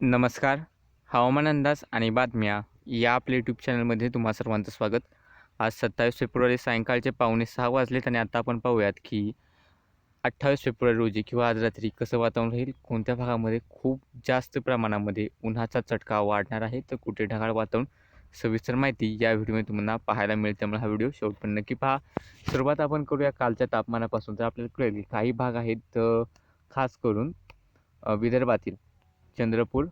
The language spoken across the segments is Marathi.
नमस्कार. हवामान अंदाज आणि बातम्या या आपल्या यूट्यूब चॅनलमध्ये तुम्हा सर्वांचं स्वागत. आज सत्तावीस फेब्रुवारी सायंकाळचे पावणे सहा वाजलेत आणि आता आपण पाहूयात की अठ्ठावीस फेब्रुवारी रोजी किंवा आज रात्री कसं वातावरण राहील? कोणत्या भागामध्ये खूप जास्त प्रमाणामध्ये उन्हाचा चटका वाढणार आहे? तर कुठे ढगाळ वातावरण? सविस्तर माहिती या व्हिडिओमध्ये तुम्हाला पाहायला मिळेल. त्यामुळे हा व्हिडिओ शेवटपर्यंत नक्की पहा. सुरुवात आपण करूया कालच्या तापमानापासून. तर आपल्याला कळेल की काही भाग आहेत खास करून विदर्भातील. चंद्रपूर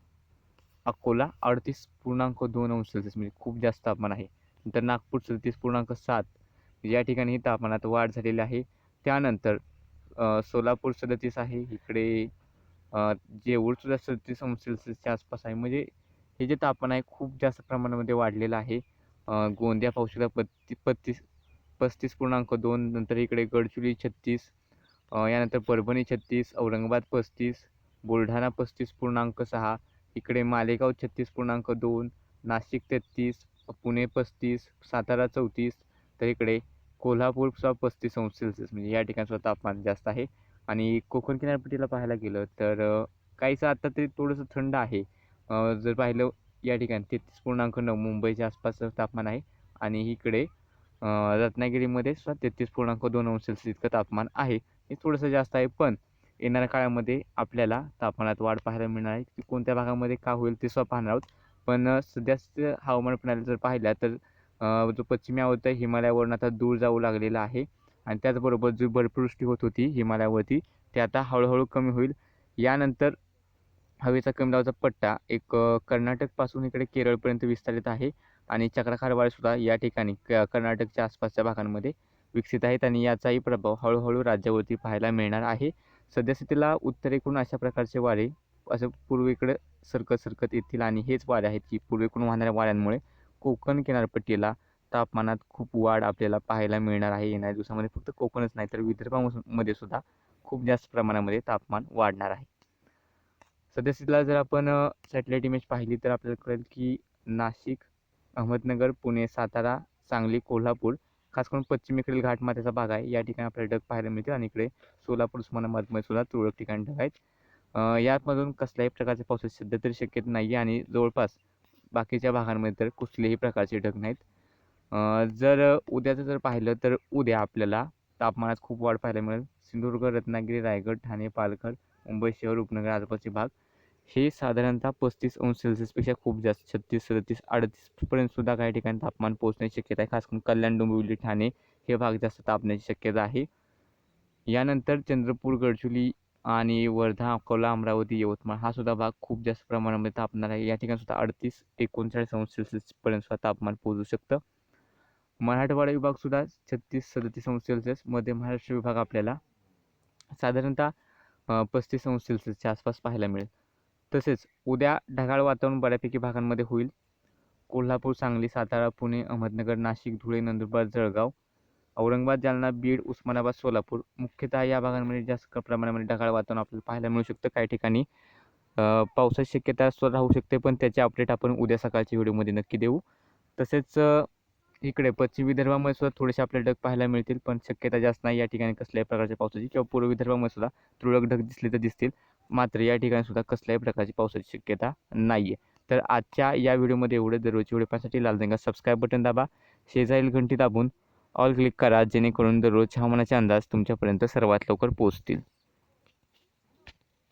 अकोला अडतीस पूर्णांक दोन अंश सेल्सिअस म्हणजे खूप जास्त तापमान आहे. नंतर नागपूर सदतीस पूर्णांक सात म्हणजे या ठिकाणी तापमानात वाढ झालेली आहे. त्यानंतर सोलापूर सदतीस आहे. इकडे अ, जेऊरसुद्धा सदतीस अंश सेल्सिअसच्या आसपास आहे. म्हणजे हे जे तापमान आहे खूप जास्त प्रमाणामध्ये वाढलेलं आहे. गोंदिया पाहू पत्ती पत्तीस पस्तीस पूर्णांक दोन नंतर इकडे गडचिरोली छत्तीस यानंतर परभणी छत्तीस औरंगाबाद पस्तीस बुलढाणा पस्तीस पूर्णांक सहा इकडे मालेगाव छत्तीस पूर्णांक दोन नाशिक तेहतीस पुणे पस्तीस सातारा चौतीस तर इकडे कोल्हापूरचा पस्तीस अंश सेल्सिअस म्हणजे या ठिकाणचं तापमान जास्त आहे. आणि कोकण किनारपट्टीला पाहायला गेलं तर काहीचं काहीसं तरी थोडंसं थंड आहे. जर पाहिलं या ठिकाणी तेहतीस पूर्णांक नऊ मुंबईच्या आसपासचं तापमान आहे. आणि इकडे रत्नागिरीमध्ये सुद्धा तेहतीस पूर्णांक दोन अंश सेल्सिअस इतकं तापमान आहे. हे थोडंसं जास्त आहे पण येणाऱ्या काळामध्ये आपल्याला तापमानात वाढ पाहायला मिळणार आहे. ती कोणत्या भागामध्ये का होईल ते सुद्धा पाहणार आहोत. पण सध्याचं हवामान प्रणाली जर पाहिल्या तर जो पश्चिमी आवृत्त आहे हिमालयावरून आता दूर जाऊ लागलेला आहे. आणि त्याचबरोबर जी बर्फवृष्टी होत होती हिमालयावरती ते आता हळूहळू कमी होईल. यानंतर हवेचा कमी दाबाचा पट्टा एक कर्नाटकपासून इकडे केरळपर्यंत विस्तारित आहे. आणि चक्राकारवारसुद्धा या ठिकाणी क कर्नाटकच्या आसपासच्या भागांमध्ये विकसित आहेत. आणि याचाही प्रभाव हळूहळू राज्यावरती पाहायला मिळणार आहे. सद्यस्थितीला उत्तरेकडून अशा प्रकारचे वारे असं पूर्वेकडे सरकत सरकत येतील आणि हेच वारे आहेत की पूर्वेकडून वाहणाऱ्या वाऱ्यांमुळे कोकण किनारपट्टीला तापमानात खूप वाढ आपल्याला पाहायला मिळणार आहे. येणाऱ्या दिवसामध्ये फक्त कोकणच नाही तर विदर्भामध्ये सुद्धा खूप जास्त प्रमाणामध्ये तापमान वाढणार आहे. सद्यस्थितीला जर आपण सॅटेलाईट इमेज पाहिली तर आपल्याला कळेल की नाशिक अहमदनगर पुणे सातारा सांगली कोल्हापूर खास करून पश्चिमेकडील घाटमाथ्याचा भाग आहे. या ठिकाणी आपल्याला ढग पाहायला मिळतील आणि इकडे सोलापूर उस्मानाबादमध्ये सुद्धा तुरळक ठिकाणी ढग आहेत. यातमधून यामधून कसल्याही प्रकारचे पावसाची सध्या तरी शक्यता नाही आहे आणि जवळपास बाकीच्या भागांमध्ये तर कुठलेही प्रकारचे ढग नाहीत. जर उद्याचं जर पाहिलं तर उद्या आपल्याला तापमानात खूप वाढ पाहायला मिळेल. सिंधुदुर्ग रत्नागिरी रायगड ठाणे पालघर मुंबई शहर उपनगर आसपासचे भाग. हे साधारणतः पस्तीस अंश सेल्सिअसपेक्षा खूप जास्त छत्तीस सदतीस अडतीसपर्यंत सुद्धा काही ठिकाणी तापमान पोहोचण्याची शक्यता आहे. खास करून कल्याण डोंबिवली ठाणे हे भाग जास्त तापण्याची शक्यता आहे. यानंतर चंद्रपूर गडचुली आणि वर्धा अकोला अमरावती यवतमाळ हा सुद्धा भाग खूप जास्त प्रमाणामध्ये तापणार आहे. या ठिकाणी सुद्धा अडतीस एकोणचाळीस अंश सेल्सिअसपर्यंत सुद्धा तापमान पोहोचू शकतं. मराठवाडा विभागसुद्धा छत्तीस सदतीस अंश सेल्सिअस मध्य महाराष्ट्र विभाग आपल्याला साधारणतः पस्तीस अंश सेल्सिअसच्या आसपास पाहायला मिळेल. तसेच उद्या ढगाळ वातावरण बऱ्यापैकी भागांमध्ये होईल. कोल्हापूर सांगली सातारा पुणे अहमदनगर नाशिक धुळे नंदुरबार जळगाव औरंगाबाद जालना बीड उस्मानाबाद सोलापूर मुख्यतः या भागांमध्ये जास्त प्रमाणामध्ये ढगाळ वातावरण आपल्याला पाहायला मिळू शकतं. काही ठिकाणी पावसाची शक्यता राहू शकते पण त्याचे अपडेट आपण उद्या सकाळच्या व्हिडिओमध्ये नक्की देऊ. तसेच इकडे पश्चिम विदर्भामध्ये सुद्धा थोडेसे आपल्याला ढग पाहायला मिळतील पण शक्यता जास्त नाही या ठिकाणी कसल्याही प्रकारच्या पावसाची किंवा पूर्व विदर्भामध्ये सुद्धा तुरळक ढग दिसले तर दिसतील. मात्र या ठिकाणी सुद्धा कसल्याही प्रकारची पावसाची शक्यता नाही आहे तर आजच्या या व्हिडिओमध्ये एवढं. दररोजची व्हिडिओ पाहण्यासाठी लाल रंगात सबस्क्राईब बटन दाबा. शेजारील घंटी दाबून ऑल क्लिक करा जेणेकरून दररोज हवामानाचे अंदाज तुमच्यापर्यंत सर्वात लवकर पोहोचतील.